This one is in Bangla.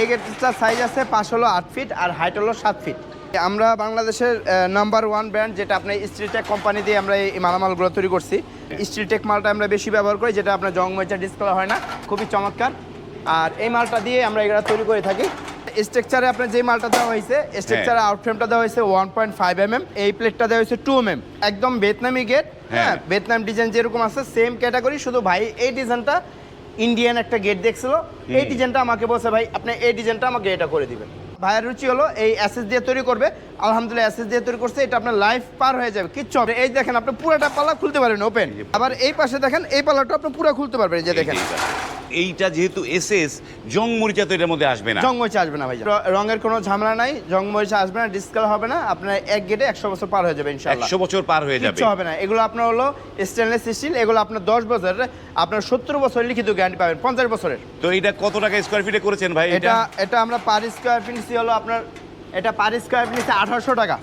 এই গেটটার সাইজ আছে পাঁচ হলো আট ফিট আর হাইট হলো সাত ফিট আমরা বাংলাদেশের নাম্বার ওয়ান ব্র্যান্ড যেটা আপনার স্টিলটেক কোম্পানি দিয়ে আমরা এই মালামালগুলো তৈরি করছি। স্টিলটেক মালটা আমরা বেশি ব্যবহার করি যেটা আপনার জং মরিচা ডিসকালার হয় না খুবই চমৎকার। আর এই মালটা দিয়ে আমরা এগুলো তৈরি করে থাকি। স্ট্রাকচারে আপনার যে মালটা দেওয়া হয়েছে স্ট্রাকচারে আউটফ্রেমটা দেওয়া হয়েছে one point five M M এই প্লেটটা দেওয়া হয়েছে টু এম এম একদম ভিয়েতনামি গেট হ্যাঁ। হ্যাঁ ভিয়েতনাম ডিজাইন যেরকম আছে সেম ক্যাটাগরি শুধু ভাই এই ডিজাইনটা ইন্ডিয়ান একটা গেট দেখছিল এই ডিজাইনটা আমাকে বলছে ভাই আপনি এই ডিজাইনটা আমাকে এটা করে দিবেন। ভাইয়ের রুচি হলো এই অ্যাসেস দিয়ে তৈরি করবে। আলহামদুলিল্লাহ অ্যাসেস দিয়ে তৈরি করছে এটা আপনার লাইফ পার হয়ে যাবে কিচ্ছু হবে এই দেখেন আপনি পুরোটা পাল্লা খুলতে পারবেন ওপেন আবার এই পাশে দেখেন এই পাল্লাটা আপনি পুরো খুলতে পারবেন যে দেখেন। এইটা যেহেতু এসএস জং মরিচা তো এটার মধ্যে আসবে না। জং মরিচা আসবে না ভাই র- রঙের কোনো ঝামেলা নাই জং মরিচা আসবে না ডিসকাল হবে না আপনার এক গেটে একশো বছর পার হয়ে যাবে ইনশাল্লাহ একশো বছর পার হয়ে যাবে। হবে না। এগুলো আপনার হলো স্টেনলেস স্টিল এগুলো আপনার দশ বছর আপনার সত্তর বছর লিখিত গ্যারান্টি পাবেন পঞ্চাশ বছরের। তো এটা কত টাকা স্কোয়ার ফিটে করেছেন ভাই এটা এটা? আমরা পার স্কোয়ার ফিট হলো আপনার এটা পার স্কোয়ার ফিট আঠারোশো টাকা।